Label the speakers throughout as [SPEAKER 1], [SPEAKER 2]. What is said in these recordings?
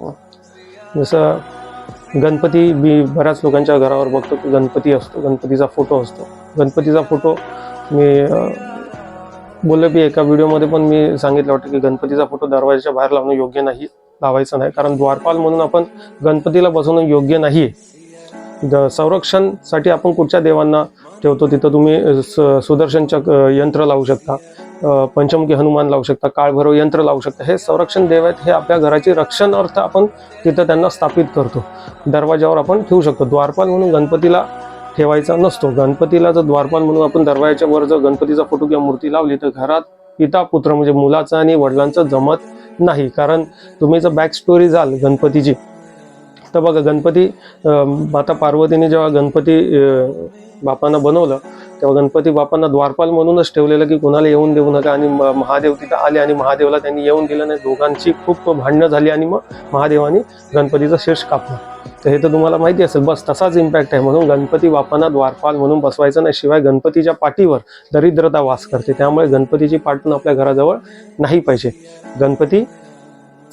[SPEAKER 1] हो. जसं गणपती मी बऱ्याच लोकांच्या घरावर बघतो की गणपती असतो गणपतीचा फोटो असतो. गणपतीचा फोटो मी अं, बोललो की एका व्हिडिओमध्ये पण मी सांगितलं वाटतं की गणपतीचा फोटो दरवाजाच्या बाहेर लावणं योग्य नाही लावायचं नाही. कारण द्वारपाल म्हणून आपण गणपतीला बसवणं योग्य नाही द संरक्षणसाठी आपण कुठच्या देवांना ठेवतो? तिथं तुम्ही स- सुदर्शन चक यंत्र लावू शकता. पंचमुखी हनुमान लावू शकता काळभैरव यंत्र लावू शकता. हे संरक्षण देव आहेत हे आपल्या घराची रक्षण अर्थ आपण तिथं त्यांना स्थापित करतो. दरवाजावर आपण ठेवू शकतो. द्वारपाल म्हणून गणपतीला ठेवायचा नसतो. गणपतीला जर द्वारपाल म्हणून आपण दरवाजाच्या वर जर गणपतीचा फोटो किंवा मूर्ती लावली तर घरात पिता पुत्र म्हणजे मुलाचा आणि वडिलांचं जमत नाही. कारण तुम्ही जर बॅक स्टोरी जाल गणपतीची तर बघा गणपती माता पार्वतीने जेव्हा गणपती बापांना बनवलं तेव्हा गणपती बापांना द्वारपाल म्हणूनच ठेवलेलं की कुणाला येऊन देऊ नका आणि म- महादेव तिथं आले आणि महादेवला त्यांनी येऊन दिलं नाही. दोघांची खूप भांडणं झाली आणि मग महादेवाने गणपतीचा शीर्ष कापला. तर हे तर तुम्हाला माहिती असेल बस तसाच इम्पॅक्ट आहे. म्हणून गणपती बापांना द्वारपाल म्हणून बसवायचं नाही. शिवाय गणपतीच्या पाठीवर दरिद्रता वास करते. त्यामुळे गणपतीची पाठ पण आपल्या घराजवळ नाही पाहिजे. गणपती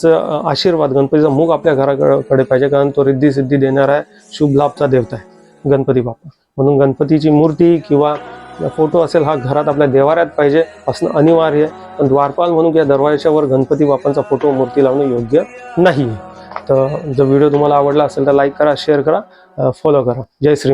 [SPEAKER 1] आशीर्वाद गणपतीचा मुख आपल्या घराकडे पाहिजे कारण तो रिद्धी सिद्धी देणारा आहे शुभ लाभचा देवता आहे गणपती बाप्पा. म्हणून गणपतीची मूर्ती किंवा फोटो असेल हा घरात आपल्या देवाऱ्यात पाहिजे असणं अनिवार्य आहे. पण द्वारपाल म्हणून या दरवाजाच्या वर गणपती बाप्पांचा फोटो मूर्ती लावणं योग्य नाही. आहे तर जर व्हिडिओ तुम्हाला आवडला असेल तर लाईक करा शेअर करा फॉलो करा. जय श्री